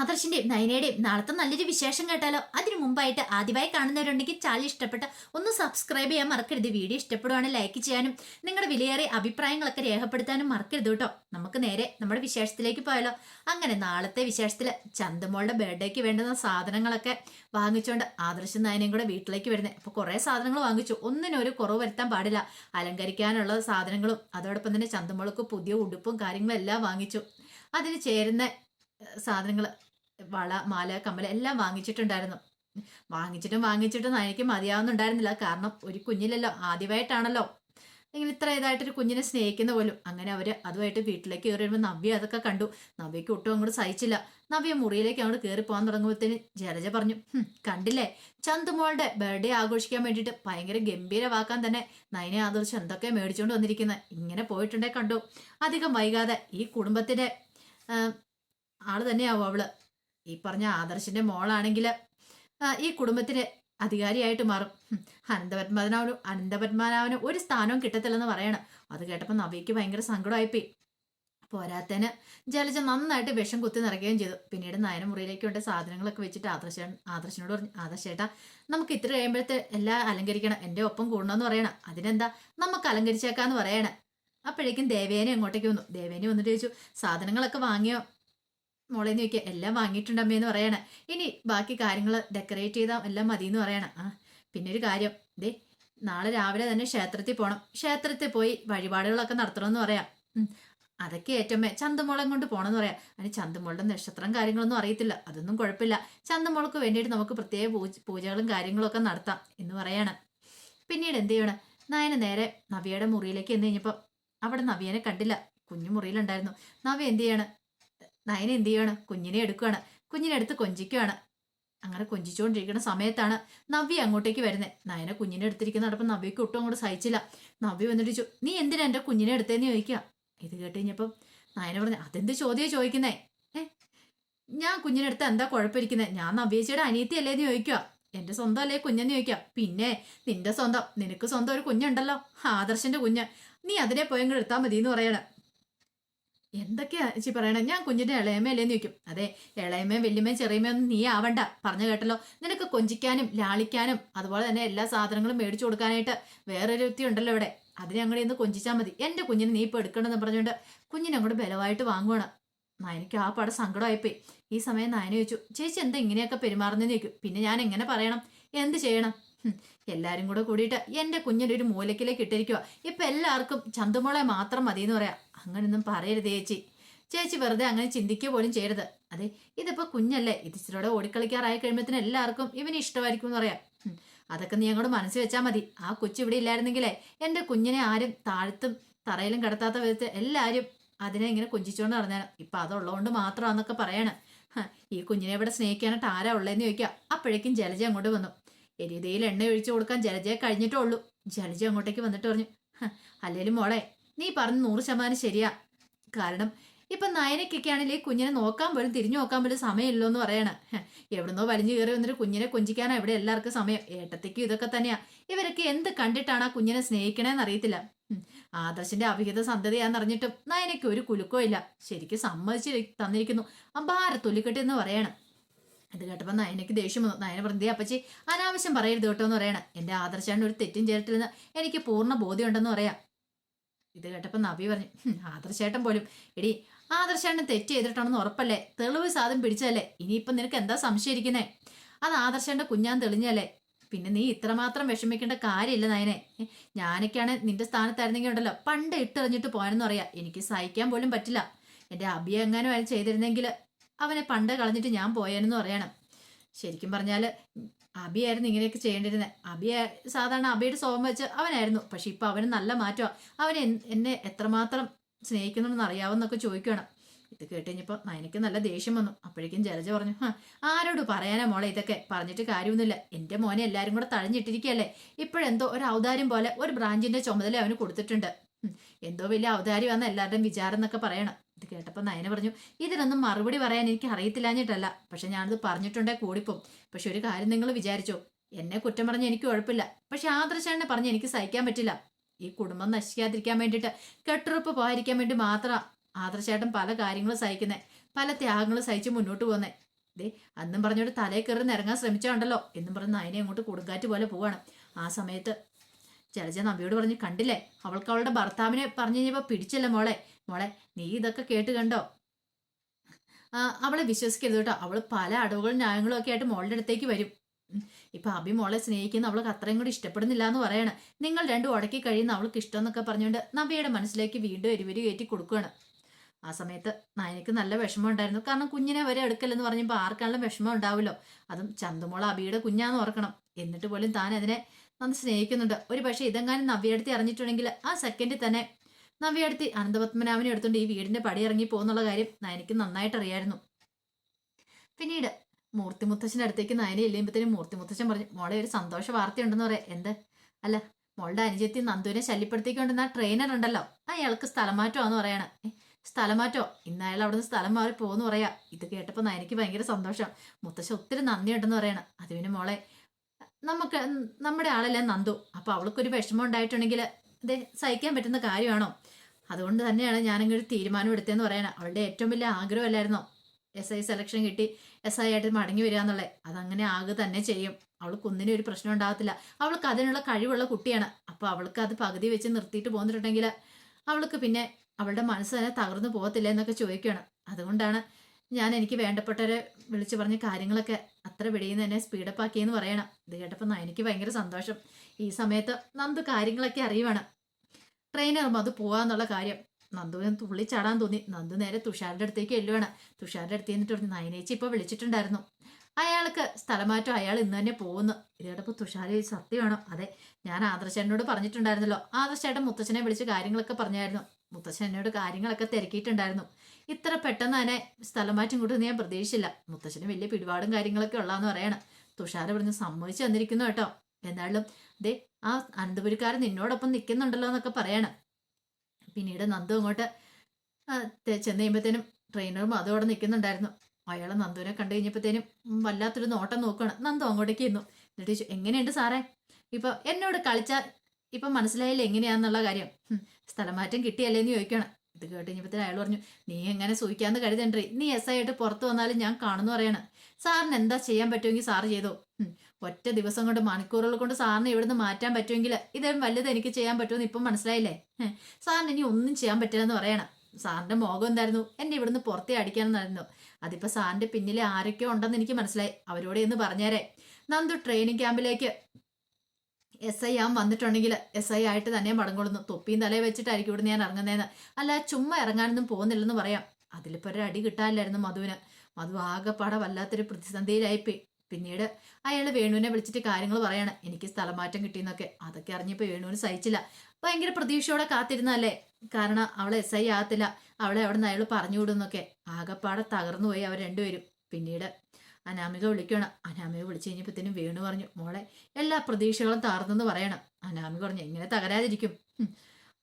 ആദർശിന്റെയും നയനയുടെയും നാളത്തെ നല്ലൊരു വിശേഷം കേട്ടാലോ? അതിനു മുമ്പായിട്ട് ആദ്യമായി കാണുന്നവരുണ്ടെങ്കിൽ ചാനൽ ഇഷ്ടപ്പെട്ട ഒന്ന് സബ്സ്ക്രൈബ് ചെയ്യാൻ മറക്കരുത്. വീഡിയോ ഇഷ്ടപ്പെടുവാണ് ലൈക്ക് ചെയ്യാനും നിങ്ങളുടെ വിലയേറിയ അഭിപ്രായങ്ങളൊക്കെ രേഖപ്പെടുത്താനും മറക്കരുത് കേട്ടോ. നമുക്ക് നേരെ നമ്മുടെ വിശേഷത്തിലേക്ക് പോയാലോ? അങ്ങനെ നാളത്തെ വിശേഷത്തിൽ ചന്തമോളുടെ ബർത്ത്ഡേക്ക് വേണ്ടുന്ന സാധനങ്ങളൊക്കെ വാങ്ങിച്ചുകൊണ്ട് ആദർശം നയനയും കൂടെ വീട്ടിലേക്ക് വരുന്നത് അപ്പോൾ കുറേ സാധനങ്ങൾ വാങ്ങിച്ചു. ഒന്നിനും ഒരു കുറവ് വരുത്താൻ പാടില്ല. അലങ്കരിക്കാനുള്ള സാധനങ്ങളും അതോടൊപ്പം തന്നെ ചന്തമോൾക്ക് പുതിയ ഉടുപ്പും കാര്യങ്ങളും എല്ലാം വാങ്ങിച്ചു. അതിന് ചേരുന്ന സാധനങ്ങൾ വള മാല കമ്മൽ എല്ലാം വാങ്ങിച്ചിട്ടുണ്ടായിരുന്നു. വാങ്ങിച്ചിട്ടും വാങ്ങിച്ചിട്ടും എനിക്ക് മതിയാവുന്നുണ്ടായിരുന്നില്ല. കാരണം ഒരു കുഞ്ഞിലല്ലോ ആദ്യമായിട്ടാണല്ലോ. ഇങ്ങനെ ഇത്ര ഇതായിട്ടൊരു കുഞ്ഞിനെ സ്നേഹിക്കുന്ന പോലും. അങ്ങനെ അവർ അതുമായിട്ട് വീട്ടിലേക്ക് കയറി വരുമ്പോൾ നവ്യ അതൊക്കെ കണ്ടു. നവ്യക്ക് ഒട്ടും അങ്ങോട്ട് സഹിച്ചില്ല. നവ്യ മുറിയിലേക്ക് അങ്ങോട്ട് കയറി പോകാൻ തുടങ്ങുമ്പോഴത്തേന് ജലജ പറഞ്ഞു കണ്ടില്ലേ? ചന്തുമോളുടെ ബർത്ത്ഡേ ആഘോഷിക്കാൻ വേണ്ടിയിട്ട് ഭയങ്കര ഗംഭീരമാക്കാൻ തന്നെ നയനെ ആദർശം എന്തൊക്കെ മേടിച്ചുകൊണ്ട് വന്നിരിക്കുന്നത് ഇങ്ങനെ പോയിട്ടുണ്ടേ കണ്ടു. അധികം വൈകാതെ ഈ കുടുംബത്തിന്റെ ആൾ തന്നെയാവും അവൾ. ഈ പറഞ്ഞ ആദർശിന്റെ മോളാണെങ്കിൽ ഈ കുടുംബത്തിന് അധികാരിയായിട്ട് മാറും. അനന്തപത്മനാഭന് അനന്തപത്മനാഭന് ഒരു സ്ഥാനവും കിട്ടത്തില്ലെന്ന് പറയണം. അത് കേട്ടപ്പോൾ നവിക്ക് ഭയങ്കര സങ്കടമായിപ്പോയി. പോരാത്തന് ജലജ നന്നായിട്ട് വിഷം കുത്തി നിറയുകയും ചെയ്തു. പിന്നീട് നയനമുറിയിലേക്ക് വേണ്ട സാധനങ്ങളൊക്കെ വെച്ചിട്ട് ആദർശ ആദർശനോട് പറഞ്ഞു ആദർശേട്ടാ നമുക്ക് ഇത്ര കഴിയുമ്പോഴത്തെ എല്ലാം അലങ്കരിക്കണം. എന്റെ ഒപ്പം കൂടണമെന്ന് പറയണം. അതിനെന്താ? നമുക്ക് അലങ്കരിച്ചേക്കാന്ന് പറയണം. അപ്പോഴേക്കും ദേവേനെ അങ്ങോട്ടേക്ക് വന്നു. ദേവേനെ വന്നിട്ട് ചോദിച്ചു സാധനങ്ങളൊക്കെ വാങ്ങിയോ? മോളെ ചോദിക്കുക എല്ലാം വാങ്ങിയിട്ടുണ്ടമ്മേന്ന് പറയണേ. ഇനി ബാക്കി കാര്യങ്ങൾ ഡെക്കറേറ്റ് ചെയ്താൽ എല്ലാം മതി എന്ന് പറയണം. ആ പിന്നെ ഒരു കാര്യം. ദേ നാളെ രാവിലെ തന്നെ ക്ഷേത്രത്തിൽ പോകണം ക്ഷേത്രത്തിൽ പോയി വഴിപാടുകളൊക്കെ നടത്തണമെന്ന് പറയാം. അതൊക്കെ ഏറ്റമ്മേ ചന്തമോളം കൊണ്ട് പോകണമെന്ന് പറയാം. അതിന് ചന്തമോളുടെ നക്ഷത്രം കാര്യങ്ങളൊന്നും അറിയത്തില്ല. അതൊന്നും കുഴപ്പമില്ല. ചന്തമോൾക്ക് വേണ്ടിയിട്ട് നമുക്ക് പ്രത്യേക പൂജ പൂജകളും കാര്യങ്ങളൊക്കെ നടത്താം എന്ന് പറയാണ്. പിന്നീട് എന്ത് ചെയ്യണം? നയന നേരെ നവിയുടെ മുറിയിലേക്ക് എന്ന് കഴിഞ്ഞപ്പോൾ അവിടെ നവിയനെ കണ്ടില്ല. കുഞ്ഞു മുറിയിലുണ്ടായിരുന്നു. നവി എന്ത് ചെയ്യാണ്? നയന എന്ത് ചെയ്യാണ്? കുഞ്ഞിനെ എടുക്കുകയാണ് കുഞ്ഞിനെ എടുത്ത് കൊഞ്ചിക്കുകയാണ് അങ്ങനെ കൊഞ്ചിച്ചുകൊണ്ടിരിക്കുന്ന സമയത്താണ് നവ്യ അങ്ങോട്ടേക്ക് വരുന്നത് നയന കുഞ്ഞിനെ എടുത്തിരിക്കുന്ന നടപ്പം നവ്യക്ക് ഒട്ടും അങ്ങോട്ട് സഹിച്ചില്ല. നവ്യ വന്നിട്ട് നീ എന്തിനാ എന്റെ കുഞ്ഞിനെ എടുത്തേന്ന് ചോദിക്കുക ഇത് കേട്ട് കഴിഞ്ഞപ്പം നയന പറഞ്ഞു അതെന്ത് ചോദ്യം ചോദിക്കുന്നേ? ഏ ഞാൻ കുഞ്ഞിനെ എടുത്ത് എന്താ കുഴപ്പമിരിക്കുന്നത് ഞാൻ നവ്യേച്ചിയുടെ അനിയത്തി അല്ലേന്ന് ചോദിക്കുക എന്റെ സ്വന്തം അല്ലേ കുഞ്ഞെന്ന് ചോദിക്കുക പിന്നെ നിന്റെ സ്വന്തം നിനക്ക് സ്വന്തം ഒരു കുഞ്ഞുണ്ടല്ലോ. ആദർശന്റെ കുഞ്ഞ്. നീ അതിനെ പോയെങ്കിൽ എടുത്താൽ മതി എന്ന് പറയണം. എന്തൊക്കെയാ ചേച്ചി പറയണേ? ഞാൻ കുഞ്ഞിന്റെ ഇളയമ്മയല്ലേന്ന് ചോദിക്കും. അതെ ഇളയമ്മയും വല്യമ്മയും ചെറിയമ്മയും ഒന്നും നീ ആവണ്ട. പറഞ്ഞു കേട്ടല്ലോ. നിനക്ക് കൊഞ്ചിക്കാനും ലാളിക്കാനും അതുപോലെ തന്നെ എല്ലാ സാധനങ്ങളും മേടിച്ചു കൊടുക്കാനായിട്ട് വേറൊരു വ്യക്തി ഉണ്ടല്ലോ ഇവിടെ. അതിനെ അങ്ങോട്ട് ഇന്ന് കൊഞ്ചിച്ചാൽ മതി. എന്റെ കുഞ്ഞിന് നീ ഇപ്പൊ എടുക്കണമെന്ന് പറഞ്ഞുകൊണ്ട് കുഞ്ഞിനെ അങ്ങോട്ട് ബലമായിട്ട് വാങ്ങുവാണ്. നയനയ്ക്ക് ആ പാടെ സങ്കടമായിപ്പോയി. ഈ സമയം നയന ചോദിച്ചു ചേച്ചി എന്താ ഇങ്ങനെയൊക്കെ പെരുമാറുന്നതെന്ന് ചോദിക്കും. പിന്നെ ഞാൻ എങ്ങനെ പറയണം? എന്ത് ചെയ്യണം? എല്ലാരും കൂടെ കൂടിയിട്ട് എന്റെ കുഞ്ഞിന്റെ ഒരു മൂലക്കിലേക്ക് ഇട്ടിരിക്കുക ഇപ്പൊ എല്ലാവർക്കും ചന്തുമോളെ മാത്രം മതി എന്ന് പറയാം. അങ്ങനൊന്നും പറയരുത് ചേച്ചി. ചേച്ചി വെറുതെ അങ്ങനെ ചിന്തിക്കുക പോലും ചെയ്യരുത്. അതെ ഇതിപ്പോ കുഞ്ഞല്ലേ? ഇത് ഇച്ചിരിയോടെ ഓടിക്കളിക്കാറായി കഴിയുമ്പോഴത്തേന് എല്ലാവർക്കും ഇവന് ഇഷ്ടമായിരിക്കും എന്ന് പറയാം. അതൊക്കെ നീ അങ്ങോട്ട് മനസ്സിൽ വെച്ചാൽ മതി. ആ കൊച്ചു ഇവിടെ ഇല്ലായിരുന്നെങ്കിലേ എന്റെ കുഞ്ഞിനെ ആരും താഴ്ത്തും തറയിലും കിടത്താത്ത വിധത്തിൽ എല്ലാവരും അതിനെ ഇങ്ങനെ കൊഞ്ചിച്ചുകൊണ്ട് നടന്നേനെ. ഇപ്പൊ അതുള്ളതുകൊണ്ട് മാത്രമാന്നൊക്കെ പറയാണ്. ഈ കുഞ്ഞിനെ ഇവിടെ സ്നേഹിക്കാനായിട്ട് ആരാ ഉള്ളതെന്ന് ചോദിക്കുക അപ്പോഴേക്കും ജലജ അങ്ങോട്ട് വന്നു. എരിതയിൽ എണ്ണ ഒഴിച്ചു കൊടുക്കാൻ ജലജയെ കഴിഞ്ഞിട്ടേ ഉള്ളൂ. ജലജ അങ്ങോട്ടേക്ക് വന്നിട്ട് പറഞ്ഞു "ഹ, അല്ലേലും മോളെ നീ പറഞ്ഞ നൂറ് ശതമാനം ശരിയാ. കാരണം ഇപ്പൊ നയനയ്ക്കൊക്കെ ആണെങ്കിൽ കുഞ്ഞിനെ നോക്കാൻ പോലും തിരിഞ്ഞു നോക്കാൻ പോലും സമയമില്ലോ എന്ന് പറയണ. എവിടുന്നോ വലിഞ്ഞു കയറി വന്നിട്ട് കുഞ്ഞിനെ കൊഞ്ചിക്കാനാ ഇവിടെ എല്ലാവർക്കും സമയം. ഏട്ടത്തേക്കും ഇതൊക്കെ തന്നെയാ. ഇവരൊക്കെ എന്ത് കണ്ടിട്ടാണ് ആ കുഞ്ഞിനെ സ്നേഹിക്കണേന്ന് അറിയത്തില്ല. ആദർശന്റെ അവിഹിത സന്തതിയാന്നറിഞ്ഞിട്ടും നയനയ്ക്ക് ഒരു കുലുക്കോ ഇല്ല. ശരിക്കും സമ്മതിച്ച് തന്നിരിക്കുന്നു. അമ്പാര തൊലിക്കെട്ടി എന്ന് പറയണം. ഇത് കേട്ടപ്പോൾ നയനയ്ക്ക് ദേഷ്യം വന്നു. നയന പറഞ്ഞു അപ്പച്ചി അനാവശ്യം പറയരുത് കേട്ടോ എന്ന് പറയണം. എന്റെ ആദർശാണ്ട് ഒരു തെറ്റും ചെയ്തിട്ടില്ലെന്ന് എനിക്ക് പൂർണ ബോധ്യമുണ്ടെന്ന് പറയാം. ഇത് കേട്ടപ്പോൾ നബി പറഞ്ഞു "ഹും, ആദർശേട്ടൻ പോലും എടി ആദർശേട്ടൻ തെറ്റ് ചെയ്തിട്ടാണെന്ന് ഉറപ്പല്ലേ? തെളിവ് സാധനം പിടിച്ചതല്ലേ? ഇനിയിപ്പം നിനക്ക് എന്താ സംശയിക്കുന്നേ അത് ആദർശേട്ടന്റെ കുഞ്ഞാൻ തെളിഞ്ഞല്ലേ പിന്നെ നീ ഇത്രമാത്രം വിഷമിക്കേണ്ട കാര്യമില്ല നയനെ. ഞാനൊക്കെയാണ് നിന്റെ സ്ഥാനത്തായിരുന്നെങ്കിൽ ഉണ്ടല്ലോ പണ്ട് ഇട്ടെറിഞ്ഞിട്ട് പോയെന്ന് പറയാം. എനിക്ക് സഹിക്കാൻ പോലും പറ്റില്ല. എന്റെ അഭിയെങ്ങാനും അയാൾ ചെയ്തിരുന്നെങ്കിൽ അവനെ പണ്ട് കളഞ്ഞിട്ട് ഞാൻ പോയേനെന്ന് പറയണം. ശരിക്കും പറഞ്ഞാൽ അബിയായിരുന്നു ഇങ്ങനെയൊക്കെ ചെയ്യേണ്ടിരുന്നത് അബിയ സാധാരണ അബിയുടെ സ്വഭാവം വെച്ച് അവനായിരുന്നു. പക്ഷെ ഇപ്പം അവന് നല്ല മാറ്റമാണ് അവനെ എന്നെ എത്രമാത്രം സ്നേഹിക്കുന്നുണ്ടെന്ന് അറിയാവുന്നൊക്കെ ചോദിക്കണം. ഇത് കേട്ടുകഴിഞ്ഞപ്പോൾ നയനയ്ക്ക് നല്ല ദേഷ്യം വന്നു. അപ്പോഴേക്കും ജലജ പറഞ്ഞു ആ ആരോട് പറയാനാ മോളെ ഇതൊക്കെ? പറഞ്ഞിട്ട് കാര്യമൊന്നുമില്ല. എന്റെ മോനെ എല്ലാവരും കൂടെ തഴഞ്ഞിട്ടിരിക്കുകയല്ലേ ഇപ്പോഴെന്തോ ഒരു ഔദാര്യം പോലെ ഒരു ബ്രാഞ്ചിന്റെ ചുമതല അവന് കൊടുത്തിട്ടുണ്ട്. എന്തോ വലിയ അവതാരി വന്ന എല്ലാവരുടെയും വിചാരം എന്നൊക്കെ പറയണം. ഇത് കേട്ടപ്പോൾ നയന പറഞ്ഞു ഇതിനൊന്നും മറുപടി പറയാൻ എനിക്ക് അറിയത്തില്ലാഞ്ഞിട്ടല്ല. പക്ഷെ ഞാനത് പറഞ്ഞിട്ടുണ്ടേ കൂടിപ്പോം പക്ഷെ ഒരു കാര്യം നിങ്ങൾ വിചാരിച്ചോ എന്നെ കുറ്റം പറഞ്ഞ് എനിക്ക് കുഴപ്പമില്ല. പക്ഷെ ആദർശനെ പറഞ്ഞ് എനിക്ക് സഹിക്കാൻ പറ്റില്ല. ഈ കുടുംബം നശിക്കാതിരിക്കാൻ വേണ്ടിയിട്ട് കെട്ടുറപ്പ് പോയിരിക്കാൻ വേണ്ടി മാത്രം ആദർശേട്ടൻ പല കാര്യങ്ങളും സഹിക്കുന്നേ. പല ത്യാഗങ്ങളും സഹിച്ച് മുന്നോട്ട് പോകുന്നേ. ദേ അന്നും പറഞ്ഞോട്ട് തലേ കയറി നിറങ്ങാൻ ശ്രമിച്ചാണ്ടല്ലോ എന്നും പറഞ്ഞ് നയനെ അങ്ങോട്ട് കൊടുങ്കാറ്റ് പോലെ പോവാണ്. ആ സമയത്ത് ജലജ നബിയോട് പറഞ്ഞ് കണ്ടില്ലേ? അവൾക്ക് അവളുടെ ഭർത്താവിനെ പറഞ്ഞു കഴിഞ്ഞപ്പോൾ പിടിച്ചല്ലേ മോളെ? മോളെ നീ ഇതൊക്കെ കേട്ട് കണ്ടോ? അവളെ വിശ്വസിക്കരുത് കേട്ടോ. അവൾ പല അടവുകളും ന്യായങ്ങളും ഒക്കെ ആയിട്ട് മോളുടെ അടുത്തേക്ക് വരും. ഇപ്പൊ അഭി മോളെ സ്നേഹിക്കുന്ന അവൾക്ക് അത്രയും കൂടി ഇഷ്ടപ്പെടുന്നില്ല എന്ന് പറയാണ്. നിങ്ങൾ രണ്ടും ഉടക്കി കഴിയുന്ന അവൾക്ക് ഇഷ്ടം എന്നൊക്കെ പറഞ്ഞുകൊണ്ട് നബിയുടെ മനസ്സിലേക്ക് വീണ്ടും എരിവരി കയറ്റി കൊടുക്കുകയാണ്. ആ സമയത്ത് നയനക്ക് നല്ല വിഷമം ഉണ്ടായിരുന്നു. കാരണം കുഞ്ഞിനെ വരെ എടുക്കലെന്ന് പറഞ്ഞപ്പോൾ ആർക്കാണെങ്കിലും വിഷമം ഉണ്ടാവുമല്ലോ? അതും ചന്തുമോള അബിയുടെ കുഞ്ഞാന്ന് ഓർക്കണം. എന്നിട്ട് പോലും താൻ അതിനെ നന്ന് സ്നേഹിക്കുന്നുണ്ട്. ഒരു പക്ഷേ ഇതെങ്ങാനും നവ്യടുത്തി അറിഞ്ഞിട്ടുണ്ടെങ്കിൽ ആ സെക്കൻഡിൽ തന്നെ നവ്യടുത്തി അനന്തപത്മനാഭനെ എടുത്തുകൊണ്ട് ഈ വീടിന്റെ പടി ഇറങ്ങി പോകുന്നുള്ള കാര്യം നയനിക്ക് നന്നായിട്ട് അറിയായിരുന്നു. പിന്നീട് മൂർത്തി മുത്തച്ഛന്റെ അടുത്തേക്ക് നയനെ ഇല്ലയുമ്പോഴത്തേനും മൂർത്തി മുത്തച്ഛൻ പറഞ്ഞു മോളെ ഒരു സന്തോഷ വാർത്തയുണ്ടെന്ന് പറയാം. എന്ത്? അല്ല മോളുടെ അനുജത്തി നന്ദുവിനെ ശല്യപ്പെടുത്തിക്കൊണ്ടിരുന്ന ആ ട്രെയിനർ ഉണ്ടല്ലോ. അയാൾക്ക് സ്ഥലമാറ്റമാന്ന് പറയണേ. സ്ഥലമാറ്റോ? ഇന്ന് അയാൾ അവിടുന്ന് സ്ഥലം മാറി പോകുന്നു പറയാ. ഇത് കേട്ടപ്പോൾ നയനിക്ക് ഭയങ്കര സന്തോഷം. മുത്തശ്ശ ഒത്തിരി നന്ദിയുണ്ടെന്ന് പറയണം. അത് പിന്നെ മോളെ നമുക്ക് നമ്മുടെ ആളല്ലേ നന്ദു? അപ്പോൾ അവൾക്കൊരു വിഷമം ഉണ്ടായിട്ടുണ്ടെങ്കിൽ ഇത് സഹിക്കാൻ പറ്റുന്ന കാര്യമാണോ? അതുകൊണ്ട് തന്നെയാണ് ഞാനങ്ങനെ ഒരു തീരുമാനം എടുത്തതെന്ന് പറയണം. അവളുടെ ഏറ്റവും വലിയ ആഗ്രഹമല്ലായിരുന്നോ? എസ് ഐ സെലക്ഷൻ കിട്ടി എസ് ഐ ആയിട്ട് മടങ്ങി വരിക എന്നുള്ളത് അതങ്ങനെ ആകെ തന്നെ ചെയ്യും. അവൾക്ക് ഒന്നിനും ഒരു പ്രശ്നം ഉണ്ടാകത്തില്ല. അവൾക്ക് അതിനുള്ള കഴിവുള്ള കുട്ടിയാണ്. അപ്പോൾ അവൾക്ക് അത് പകുതി വെച്ച് നിർത്തിയിട്ട് പോന്നിട്ടുണ്ടെങ്കിൽ അവൾക്ക് പിന്നെ അവളുടെ മനസ്സ് തന്നെ തകർന്നു പോകത്തില്ല എന്നൊക്കെ ചോദിക്കുകയാണ് അതുകൊണ്ടാണ് ഞാൻ എനിക്ക് വേണ്ടപ്പെട്ടവരെ വിളിച്ചു പറഞ്ഞ കാര്യങ്ങളൊക്കെ അത്ര വെടിയിൽ തന്നെ സ്പീഡപ്പ് ആക്കിയെന്ന് പറയണം. ഇത് കേട്ടപ്പോൾ എനിക്ക് ഭയങ്കര സന്തോഷം. ഈ സമയത്ത് നന്ദു കാര്യങ്ങളൊക്കെ അറിയുവാണ്. ട്രെയിനാകുമ്പോൾ അത് പോവാന്നുള്ള കാര്യം. നന്ദുവിന് തുള്ളി ചാടാൻ തോന്നി. നന്ദു നേരെ തുഷാറിന്റെ അടുത്തേക്ക് എല്ലുവാണ് തുഷാറിന്റെ അടുത്ത് നിന്നിട്ട് പറഞ്ഞു നയനേച്ചി ഇപ്പോൾ വിളിച്ചിട്ടുണ്ടായിരുന്നു. അയാൾക്ക് സ്ഥലമാറ്റം അയാൾ ഇന്ന് തന്നെ പോകുന്നു. ഇതോടൊപ്പം തുഷാരി സത്യമാണോ അതെ ഞാൻ ആദർശേട്ടനോട് പറഞ്ഞിട്ടുണ്ടായിരുന്നല്ലോ. ആദർശേട്ടൻ മുത്തച്ഛനെ വിളിച്ച് കാര്യങ്ങളൊക്കെ പറഞ്ഞായിരുന്നു. മുത്തച്ഛൻ എന്നോട് കാര്യങ്ങളൊക്കെ തിരക്കിയിട്ടുണ്ടായിരുന്നു. ഇത്ര പെട്ടെന്ന് തന്നെ സ്ഥലമാറ്റം കൂട്ടുന്ന ഞാൻ പ്രതീക്ഷിച്ചില്ല. മുത്തച്ഛന് വലിയ പിടിപാടും കാര്യങ്ങളൊക്കെ ഉള്ളാന്ന് പറയണം. തുഷാര പറഞ്ഞ് സമ്മതിച്ചു തന്നിരിക്കുന്നു കേട്ടോ. എന്നാലും ദേ ആ അനന്തപുരിക്കാരൻ നിന്നോടൊപ്പം നിൽക്കുന്നുണ്ടല്ലോ എന്നൊക്കെ പറയണം. പിന്നീട് നന്ദു അങ്ങോട്ട് ചെന്ന് കഴിയുമ്പോഴത്തേനും ട്രെയിനറും അതും അവിടെ നിൽക്കുന്നുണ്ടായിരുന്നു അയാൾ നന്ദുവിനെ കണ്ടു കഴിഞ്ഞപ്പോഴത്തേനും വല്ലാത്തൊരു നോട്ടം നോക്കുകയാണ് നന്ദു അങ്ങോട്ടേക്ക് ഇരുന്നു എന്നിട്ട് എങ്ങനെയുണ്ട് സാറേ? ഇപ്പൊ എന്നോട് കളിച്ചാൽ ഇപ്പൊ മനസ്സിലായില്ല എങ്ങനെയാന്നുള്ള കാര്യം? സ്ഥലമാറ്റം കിട്ടിയല്ലേ എന്ന് ചോദിക്കണം. ഇത് കേട്ട് കഴിഞ്ഞപ്പോൾ അയാൾ പറഞ്ഞു നീ എങ്ങനെ സൂഹിക്കാന്ന് കരുതണ്ടേ? നീ എസ് ആയിട്ട് പുറത്ത് വന്നാലും ഞാൻ കാണുന്നു പറയണം. സാറിന് എന്താ ചെയ്യാൻ പറ്റുമെങ്കിൽ സാർ ചെയ്തോ. ഒറ്റ ദിവസം കൊണ്ട് മണിക്കൂറുകൾ കൊണ്ട് സാറിന് ഇവിടുന്ന് മാറ്റാൻ പറ്റുമെങ്കിൽ ഇതേം വലുത് എനിക്ക് ചെയ്യാൻ പറ്റുമെന്ന് ഇപ്പം മനസ്സിലായില്ലേ? സാറിന് ഇനി ഒന്നും ചെയ്യാൻ പറ്റില്ലെന്ന് പറയണം. സാറിന്റെ മോഹം എന്തായിരുന്നു? എന്നെ ഇവിടുന്ന് പുറത്തേ അടിക്കാനെന്നായിരുന്നു. അതിപ്പോ സാറിന്റെ പിന്നിലെ ആരൊക്കെ ഉണ്ടെന്ന് എനിക്ക് മനസ്സിലായി. അവരോട് എന്ന് പറഞ്ഞേരെ. നന്ദു ട്രെയിനിങ് ക്യാമ്പിലേക്ക് എസ് ഐ ആൻ വന്നിട്ടുണ്ടെങ്കിൽ എസ് ഐ ആയിട്ട് തന്നെ മടങ്ങുള്ളൂ തൊപ്പിയും തലയെ വെച്ചിട്ടായിരിക്കും ഇവിടുന്ന് ഞാൻ ഇറങ്ങുന്നതെന്ന്. അല്ല ചുമ്മാ ഇറങ്ങാനൊന്നും പോകുന്നില്ലെന്ന് പറയാം. അതിലിപ്പോ ഒരു അടി കിട്ടാനില്ലായിരുന്നു മധുവിന്. മധു ആകെപ്പാടെ വല്ലാത്തൊരു പ്രതിസന്ധിയിലായിപ്പോയി. പിന്നീട് അയാൾ വേണുവിനെ വിളിച്ചിട്ട് കാര്യങ്ങൾ പറയാണ്. എനിക്ക് സ്ഥലം മാറ്റം കിട്ടിയെന്നൊക്കെ. അതൊക്കെ അറിഞ്ഞപ്പോൾ വേണുവിന് സഹിച്ചില്ല. ഭയങ്കര പ്രതീക്ഷയോടെ കാത്തിരുന്നല്ലേ കാരണം അവളെ എസ് ഐ ആകത്തില്ല. അവളെ അവിടെ നിന്ന് അയാൾ പറഞ്ഞു വിടുന്നൊക്കെ. ആകെപ്പാടെ തകർന്നു പോയി അവർ രണ്ടുപേരും. പിന്നീട് അനാമിക വിളിക്കണം. അനാമിക വിളിച്ചു കഴിഞ്ഞപ്പോഴത്തേനും വീണു പറഞ്ഞു മോളെ എല്ലാ പ്രതീക്ഷകളും താർന്നെന്ന് പറയണം. അനാമിക പറഞ്ഞു എങ്ങനെ തകരാതിരിക്കും.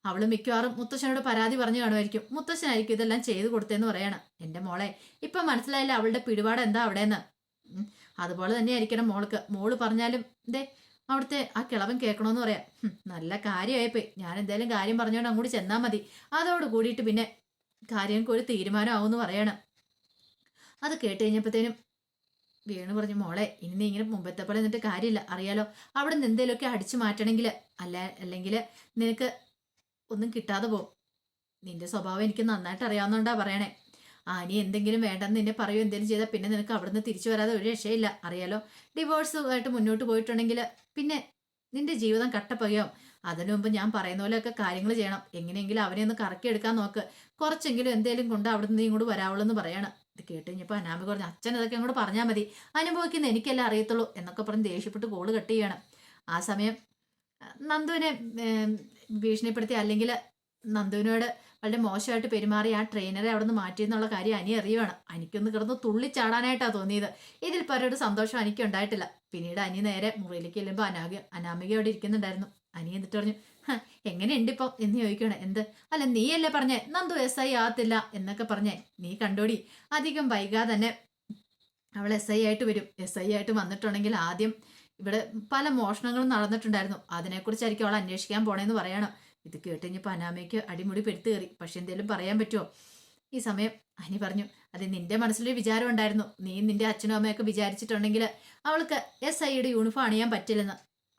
അവൾ മിക്കവാറും മുത്തശ്ശനോട് പരാതി പറഞ്ഞു കാണുമായിരിക്കും. മുത്തശ്ശനായിരിക്കും ഇതെല്ലാം ചെയ്തു കൊടുത്തതെന്ന് പറയണം. എന്റെ മോളെ ഇപ്പം മനസ്സിലായില്ല അവളുടെ പിടിപാട് എന്താ അവിടെയെന്ന്. അതുപോലെ തന്നെ ആയിരിക്കണം മോൾക്ക്. മോൾ പറഞ്ഞാലും ദേ അവിടുത്തെ ആ കിളവൻ കേൾക്കണമെന്ന് പറയാം. നല്ല കാര്യമായിപ്പോയി. ഞാൻ എന്തായാലും കാര്യം പറഞ്ഞോണ്ട് അങ്ങോട്ട് ചെന്നാൽ മതി. അതോട് കൂടിയിട്ട് പിന്നെ കാര്യങ്ങൾക്ക് ഒരു തീരുമാനമാവുമെന്ന് പറയണം. അത് കേട്ട് കഴിഞ്ഞപ്പോഴത്തേനും വീണു പറഞ്ഞു മോളെ ഇനി നീ ഇങ്ങനെ മുമ്പത്തെ പോലെ നിന്നിട്ട് കാര്യമില്ല. അറിയാലോ അവിടെ നിന്ന് എന്തെങ്കിലുമൊക്കെ അടിച്ചു മാറ്റണമെങ്കിൽ അല്ല അല്ലെങ്കിൽ നിനക്ക് ഒന്നും കിട്ടാതെ പോകും. നിന്റെ സ്വഭാവം എനിക്ക് നന്നായിട്ട് അറിയാവുന്നതുകൊണ്ടാ പറയണേ. ആ നീ എന്തെങ്കിലും വേണ്ടെന്ന് നിന്നെ പറയൂ എന്തെങ്കിലും ചെയ്താൽ പിന്നെ നിനക്ക് അവിടുന്ന് തിരിച്ചു വരാതെ ഒരു രക്ഷയില്ല. അറിയാലോ ഡിവോഴ്സ് ആയിട്ട് മുന്നോട്ട് പോയിട്ടുണ്ടെങ്കിൽ പിന്നെ നിന്റെ ജീവിതം കട്ടപ്പകയാവും. അതിനു മുമ്പ് ഞാൻ പറയുന്ന പോലെയൊക്കെ കാര്യങ്ങൾ ചെയ്യണം. എങ്ങനെയെങ്കിലും അവനെ ഒന്ന് കറക്കിയെടുക്കാൻ നോക്ക്. കുറച്ചെങ്കിലും എന്തേലും കൊണ്ട് അവിടുന്ന് നീ ഇങ്ങോട്ട് വരാവുള്ളൂ എന്ന് പറയണം. ഇത് കേട്ട് കഴിഞ്ഞപ്പോൾ അനാമി പറഞ്ഞു അച്ഛൻ ഇതൊക്കെ അങ്ങോട്ട് പറഞ്ഞാൽ മതി. അനുഭവിക്കുന്ന എനിക്കെല്ലാം അറിയത്തുള്ളൂ എന്നൊക്കെ പറഞ്ഞ് ദേഷ്യപ്പെട്ട് കോൾ കട്ട് ചെയ്യണം. ആ സമയം നന്ദുവിനെ ഭീഷണിപ്പെടുത്തി അല്ലെങ്കിൽ നന്ദുവിനോട് വളരെ മോശമായിട്ട് പെരുമാറി ആ ട്രെയിനറെ അവിടെ നിന്ന് മാറ്റി എന്നുള്ള കാര്യം അനി അറിയുവാണ്. അനിക്കൊന്ന് കിടന്ന് തുള്ളിച്ചാടാനായിട്ടാണ് തോന്നിയത്. ഇതിൽ പരൊരു സന്തോഷം എനിക്ക് ഉണ്ടായിട്ടില്ല. പിന്നീട് അനി നേരെ മുറിയിലേക്ക് ചെല്ലുമ്പോൾ അനാഗ അനാമിക അവിടെ ഇരിക്കുന്നുണ്ടായിരുന്നു. അനി എന്നിട്ട് പറഞ്ഞു "ഹ, എങ്ങനെയുണ്ട് ഇപ്പം? എന്ന് ചോദിക്കണേ എന്ത്? അല്ല നീയല്ലേ പറഞ്ഞേ നന്ദു എസ് ഐ ആകത്തില്ല എന്നൊക്കെ പറഞ്ഞേ. നീ കണ്ടോടി അധികം വൈകാതെ തന്നെ അവൾ എസ് ഐ ആയിട്ട് വരും. എസ് ഐ ആയിട്ട് വന്നിട്ടുണ്ടെങ്കിൽ ആദ്യം ഇവിടെ പല മോഷണങ്ങളും നടന്നിട്ടുണ്ടായിരുന്നു. അതിനെക്കുറിച്ചായിരിക്കും അവൾ അന്വേഷിക്കാൻ പോണേന്ന് പറയണം. ഇത് കേട്ട് കഴിഞ്ഞപ്പോൾ അനാമയ്ക്ക് അടിമുടി പെടുത്തു കയറി. പക്ഷെ എന്തേലും പറയാൻ പറ്റുമോ ഈ സമയം അനി പറഞ്ഞു അത് നിന്റെ മനസ്സിലൊരു വിചാരം ഉണ്ടായിരുന്നു. നീ നിന്റെ അച്ഛനും അമ്മയൊക്കെ വിചാരിച്ചിട്ടുണ്ടെങ്കിൽ അവൾക്ക് എസ് ഐയുടെ യൂണിഫോം അണിയാൻ പറ്റില്ലെന്ന്.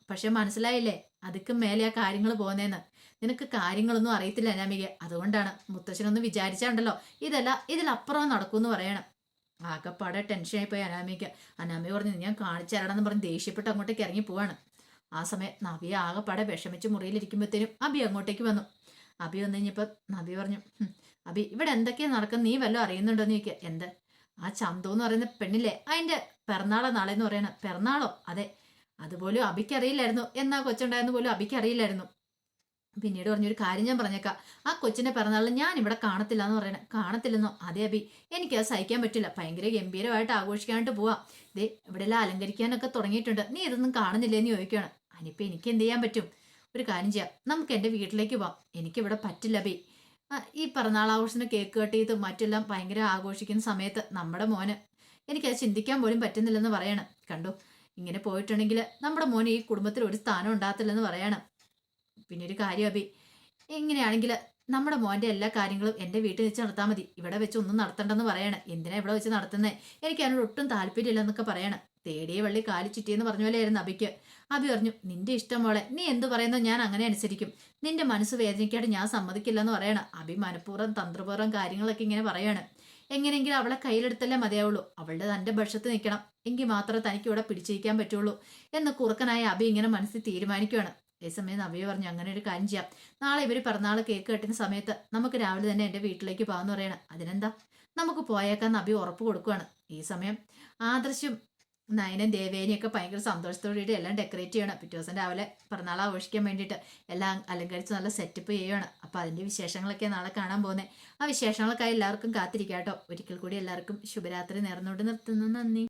പക്ഷെ മനസ്സിലായില്ലേ? അതൊക്കെ മേലെ ആ കാര്യങ്ങൾ പോകുന്നതെന്ന് നിനക്ക് കാര്യങ്ങളൊന്നും അറിയത്തില്ല അനാമിക. അതുകൊണ്ടാണ് മുത്തശ്ശനൊന്നും വിചാരിച്ചാണ്ടല്ലോ. ഇതല്ല ഇതിലപ്പുറം നടക്കുമെന്ന് പറയണം. ആകെപ്പാടെ ടെൻഷനായി ആയിപ്പോയി അനാമിക. അനാമിക പറഞ്ഞു ഞാൻ കാണിച്ചു തരണമെന്ന് പറഞ്ഞ് ദേഷ്യപ്പെട്ട് അങ്ങോട്ടേക്ക് ഇറങ്ങി പോവാണ്. ആ സമയം നബി ആകെപ്പാടെ വിഷമിച്ച് മുറിയിലിരിക്കുമ്പോഴത്തേനും അബി അങ്ങോട്ടേക്ക് വന്നു. അബി വന്നു കഴിഞ്ഞപ്പോൾ നബി പറഞ്ഞു "ഹും, അബി ഇവിടെ എന്തൊക്കെയാ നടക്കുന്നത് നീ വല്ലതും അറിയുന്നുണ്ടോ എന്ന് ചോദിക്കുക എന്ത്? ആ ചന്തു എന്ന് പറയുന്ന പെണ്ണില്ലേ? അതിന്റെ പിറന്നാളോ നാളെ എന്ന് പറയണ. പിറന്നാളോ? അതെ. അതുപോലും അബിക്കറിയില്ലായിരുന്നു. എന്നാ കൊച്ചുണ്ടായിരുന്നു പോലും അബിക്കറിയില്ലായിരുന്നു. പിന്നീട് പറഞ്ഞൊരു കാര്യം ഞാൻ പറഞ്ഞേക്കാം. ആ കൊച്ചിനെ പിറന്നാളിൽ ഞാൻ ഇവിടെ കാണത്തില്ല എന്ന് പറയണേ. കാണത്തില്ലെന്നോ? അതെ അബി. അത് സഹിക്കാൻ പറ്റില്ല. ഭയങ്കര ഗംഭീരമായിട്ട് ആഘോഷിക്കാനായിട്ട് പോവാം. ദേ ഇവിടെ എല്ലാം അലങ്കരിക്കാനൊക്കെ തുടങ്ങിയിട്ടുണ്ട്. നീ ഇതൊന്നും കാണുന്നില്ലേന്ന് ചോദിക്കുകയാണ്. അനിപ്പോ എനിക്ക് എന്ത് ചെയ്യാൻ പറ്റും? ഒരു കാര്യം ചെയ്യാം. നമുക്ക് എന്റെ വീട്ടിലേക്ക് പോവാം. എനിക്കിവിടെ പറ്റില്ല അബി. ഈ പിറന്നാൾ ആഘോഷത്തിന് കേക്ക് കട്ട് ചെയ്ത് മറ്റെല്ലാം ഭയങ്കര ആഘോഷിക്കുന്ന സമയത്ത് നമ്മുടെ മോന് എനിക്കത് ചിന്തിക്കാൻ പോലും പറ്റുന്നില്ലെന്ന് പറയണം. കണ്ടു? ഇങ്ങനെ പോയിട്ടുണ്ടെങ്കിൽ നമ്മുടെ മോന് ഈ കുടുംബത്തിൽ ഒരു സ്ഥാനം ഉണ്ടാകത്തില്ലെന്ന് പറയണം. പിന്നെ ഒരു കാര്യം അഭി എങ്ങനെയാണെങ്കിൽ നമ്മുടെ മോന്റെ എല്ലാ കാര്യങ്ങളും എന്റെ വീട്ടിൽ വെച്ച് നടത്താൽ മതി. ഇവിടെ വെച്ച് ഒന്നും നടത്തണ്ടെന്ന് പറയണം. എന്തിനാ ഇവിടെ വെച്ച് നടത്തുന്നത് എനിക്ക് അതിനോട് ഒട്ടും താല്പര്യമില്ല എന്നൊക്കെ പറയണം. തേടിയ വള്ളി കാലി ചുറ്റിയെന്ന് പറഞ്ഞ പോലെയായിരുന്നു അബിക്ക് അബി പറഞ്ഞു നിന്റെ ഇഷ്ടം പോലെ നീ എന്ത് പറയുന്നോ ഞാൻ അങ്ങനെ അനുസരിക്കും. നിന്റെ മനസ്സ് വേദനിക്കാതെ ഞാൻ സമ്മതിക്കില്ലെന്ന് പറയണം. അബി മനഃപൂർവം തന്ത്രപൂർവം കാര്യങ്ങളൊക്കെ ഇങ്ങനെ പറയാണ്. എങ്ങനെയെങ്കിലും അവളെ കയ്യിലെടുത്തല്ലേ മതിയാവുള്ളൂ. അവളുടെ തന്റെ പക്ഷത്ത് നിൽക്കണം. എങ്കിൽ മാത്രമേ തനിക്ക് ഇവിടെ പിടിച്ചിരിക്കാൻ പറ്റുള്ളൂ എന്ന് കുറുക്കനായ അബി ഇങ്ങനെ മനസ്സിൽ തീരുമാനിക്കുകയാണ്. അതേസമയം നവ്യ പറഞ്ഞു അങ്ങനെ ഒരു കാര്യം ചെയ്യാം. നാളെ ഇവർ പിറന്നാൾ കേക്ക് കെട്ടുന്ന സമയത്ത് നമുക്ക് രാവിലെ തന്നെ എന്റെ വീട്ടിലേക്ക് പോകാമെന്ന് പറയണം. അതിനെന്താ? നമുക്ക് പോയേക്കാൻ നബി ഉറപ്പ് കൊടുക്കുകയാണ്. ഈ സമയം ആദർശും നയനും ദേവേനിയൊക്കെ ഭയങ്കര സന്തോഷത്തോടെ എല്ലാം ഡെക്കറേറ്റ് ചെയ്യണം. പിറ്റേ ദിവസം രാവിലെ പിറന്നാൾ ആഘോഷിക്കാൻ വേണ്ടിയിട്ട് എല്ലാം അലങ്കരിച്ച് നല്ല സെറ്റപ്പ് ചെയ്യണം അപ്പോൾ അതിന്റെ വിശേഷങ്ങളൊക്കെ നാളെ കാണാൻ പോകുന്നത് ആ വിശേഷങ്ങളൊക്കെ എല്ലാവർക്കും കാത്തിരിക്കാം കേട്ടോ. ഒരിക്കൽ കൂടി എല്ലാവർക്കും ശുഭരാത്രി നേർന്നുകൊണ്ട് നിർത്തുന്നു. നന്ദി.